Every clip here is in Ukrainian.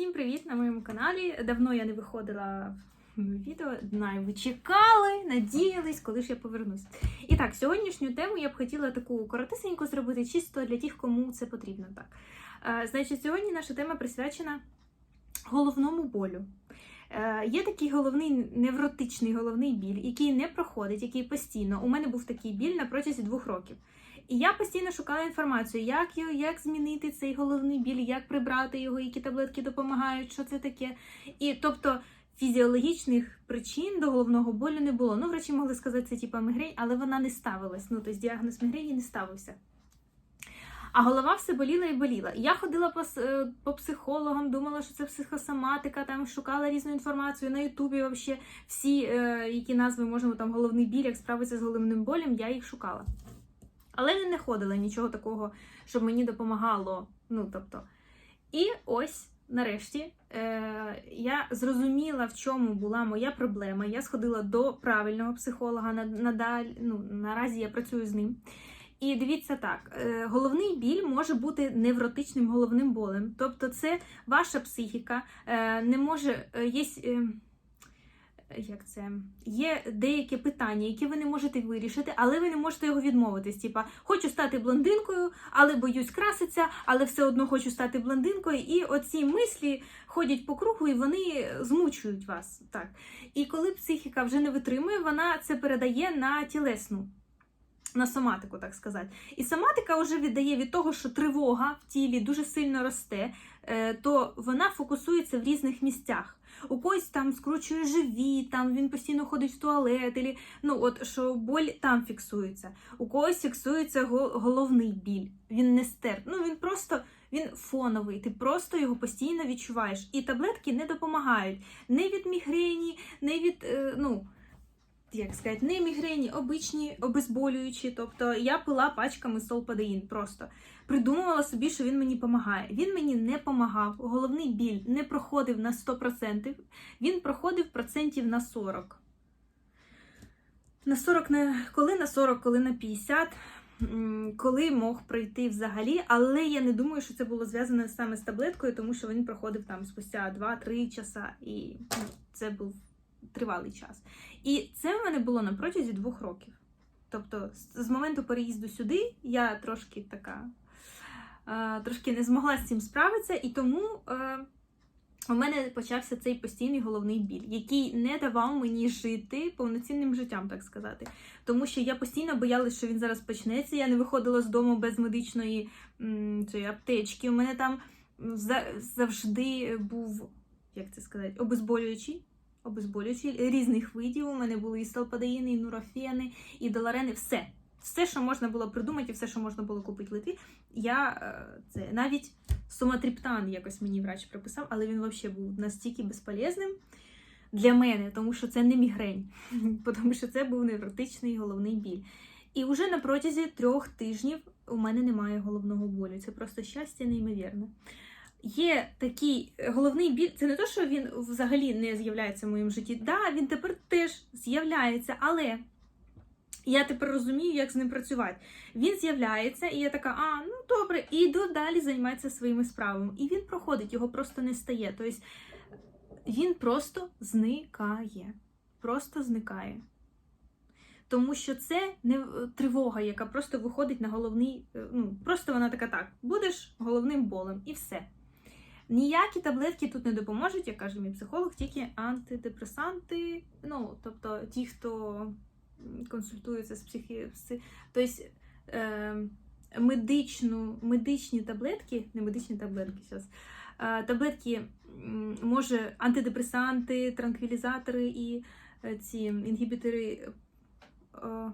Всім привіт на моєму каналі. Давно я не виходила в відео. Знаю, ви чекали, надіялись, коли ж я повернусь. І так, сьогоднішню тему я б хотіла таку коротисеньку зробити, чисто для тих, кому це потрібно. Так. Е, Значить, сьогодні наша тема присвячена головному болю. Е, Є такий головний невротичний головний біль, який не проходить, який постійно. У мене був такий біль на протязі двох років. І я постійно шукала інформацію, як його, як змінити цей головний біль, як прибрати його, які таблетки допомагають, що це таке. І тобто фізіологічних причин до головного болю не було. Ну, врачі могли сказати, це типа мігрень, але вона не ставилась. Ну, тобто діагноз мігрені не ставився. А голова все боліла і боліла. Я ходила по, е, по психологам, думала, що це психосоматика, там шукала різну інформацію на Ютубі. Вообще всі, е, які назви можемо там головний біль, як справитися з головним болем, я їх шукала. Але не знаходила нічого такого, щоб мені допомагало. Ну, тобто. І ось, нарешті, е, я зрозуміла, в чому була моя проблема. Я сходила до правильного психолога. на- Надаль, ну, наразі я працюю з ним. І дивіться так: е, головний біль може бути невротичним головним болем. Тобто, це ваша психіка е, не може. е, Є, е, як це? Є деякі питання, які ви не можете вирішити, але ви не можете його відмовитись. Типа, хочу стати блондинкою, але боюсь краситься, але все одно хочу стати блондинкою. І оці мислі ходять по кругу, і вони змучують вас. Так. І коли психіка вже не витримує, вона це передає на тілесну. На соматику, так сказати. І соматика вже віддає від того, що тривога в тілі дуже сильно росте, е, то вона фокусується в різних місцях. У когось там скручує живіт, там він постійно ходить в туалет, ілі, ну от що боль там фіксується. У когось фіксується го- головний біль. Він не стерп. Ну він просто він фоновий. Ти просто його постійно відчуваєш. І таблетки не допомагають не від мігрені, не від е, ну. Як сказати, не мігрені, обичні обезболюючі. Тобто я пила пачками солпадеїн просто придумувала собі, що він мені допомагає. Він мені не допомагав. Головний біль не проходив на 100%, він проходив процентів на 40. На 40 не коли на 40, коли на 50, коли мог пройти взагалі, але я не думаю, що це було зв'язано саме з таблеткою, тому що він проходив там спустя 2-3 часа, і ну, це був тривалий час. І це в мене було на протязі двох років. Тобто, з- моменту переїзду сюди я трошки така е, трошки не змогла з цим справитися, і тому е, у мене почався цей постійний головний біль, який не давав мені жити повноцінним життям, так сказати. Тому що я постійно боялась, що він зараз почнеться. Я не виходила з дому без медичної цієї аптечки. У мене там завжди був, як це сказати, обезболюючий. Обезболюючі різних видів. У мене були і сталпадеїни, і нурофени, і доларени, все. Все, що можна було придумати, і все, що можна було купити в Литві. Я е, це навіть соматриптан якось мені врач приписав, але він взагалі був настільки безполезним для мене, тому що це не мігрень, тому що це був невротичний головний біль. І вже на протязі трьох тижнів у мене немає головного болю. Це просто щастя неймовірне. Є такий е, головний біль, це не те, що він взагалі не з'являється в моєму житті. Да, він тепер теж з'являється, але я тепер розумію, як з ним працювати. Він з'являється, і я така, а, ну добре, і йду далі займатися своїми справами. І він проходить, його просто не стає. Тобто він просто зникає. Просто зникає. Тому що це не тривога, яка просто виходить на головний. е, Ну, просто вона така так, будеш головним болем, і все. Ніякі таблетки тут не допоможуть, як каже мій психолог, тільки антидепресанти. Ну, тобто ті, хто консультується з психі... Тобто е, медичну, медичні таблетки, не медичні таблетки зараз, е, таблетки може антидепресанти, транквілізатори і е, ці інгібітори. е,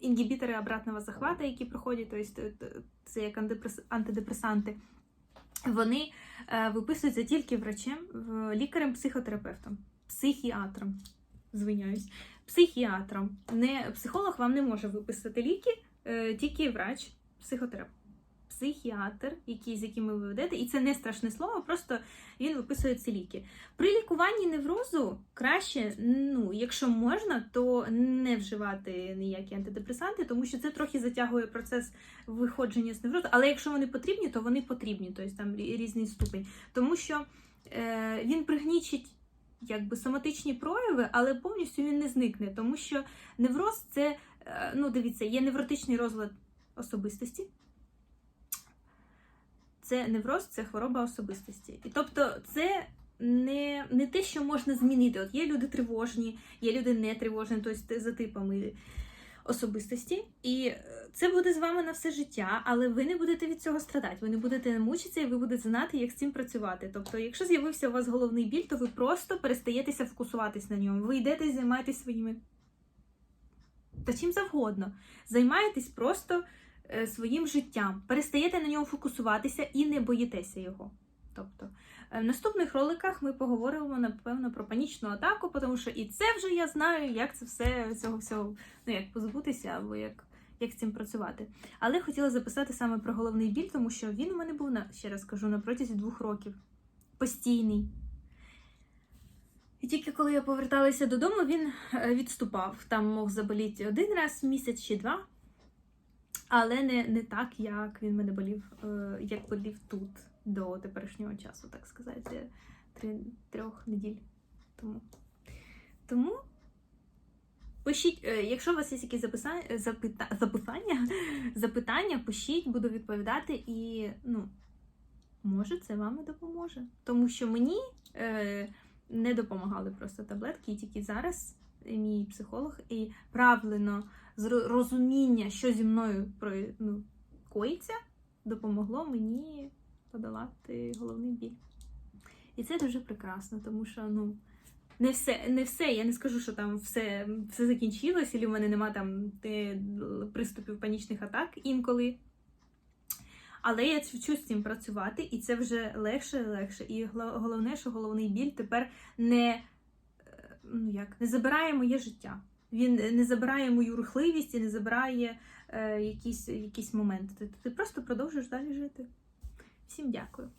Інгібітори обратного захвату, які проходять, тобто це як антидепресанти, вони е, виписуються тільки врачем, лікарем-психотерапевтом, психіатром. Звиняюсь, психіатром. Не, психолог вам не може виписати ліки, е, тільки врач, психотерапевт. Психіатр, який, з яким ви ведете, і це не страшне слово, просто він виписує ці ліки. При лікуванні неврозу краще, ну, якщо можна, то не вживати ніякі антидепресанти, тому що це трохи затягує процес виходження з неврозу. Але якщо вони потрібні, то вони потрібні, тобто там різний ступень. Тому що е, він пригнічить якби соматичні прояви, але повністю він не зникне, тому що невроз це, е, ну дивіться, є невротичний розлад особистості. Це невроз, це хвороба особистості. І тобто це не, не те, що можна змінити. От є люди тривожні, є люди не тривожні, тобто за типами особистості. І е, це буде з вами на все життя, але ви не будете від цього страдати. Ви не будете мучитися і ви будете знати, як з цим працювати. Тобто, якщо з'явився у вас головний біль, то ви просто перестаєтеся фокусуватись на ньому. Ви йдете і займаєтесь своїми та чим завгодно. Займаєтесь просто своїм життям, перестаєте на ньому фокусуватися і не боїтеся його. Тобто, е, в наступних роликах ми поговоримо напевно про панічну атаку, тому що і це вже я знаю, як це все цього всього, ну як позбутися або як, як з цим працювати. Але хотіла записати саме про головний біль, тому що він у мене був на ще раз кажу на протязі двох років. Постійний. І тільки коли я поверталася додому, він е, відступав. Там мог заболіти один раз в місяць чи два. Але не, не так, як він мене болів, е, як болів тут до теперішнього часу, так сказати, три, трьох неділь тому. Тому пишіть, е, якщо у вас є якісь записання, запита, запитання, запитання, пишіть, буду відповідати, і ну, може це вам і допоможе. Тому що мені е, не допомагали просто таблетки, і тільки зараз мій психолог і правильно розуміння, що зі мною ну, коїться, допомогло мені подолати головний біль. І це дуже прекрасно, тому що ну, не все, не все, я не скажу, що там все, все закінчилось, і в мене нема там приступів панічних атак інколи. Але я вчусь з цим працювати, і це вже легше і легше. І головне, що головний біль тепер не, ну як, не забирає моє життя. Він не забирає мою рухливість і не забирає е, якісь, якісь моменти. Ти, ти просто продовжуєш далі жити. Всім дякую.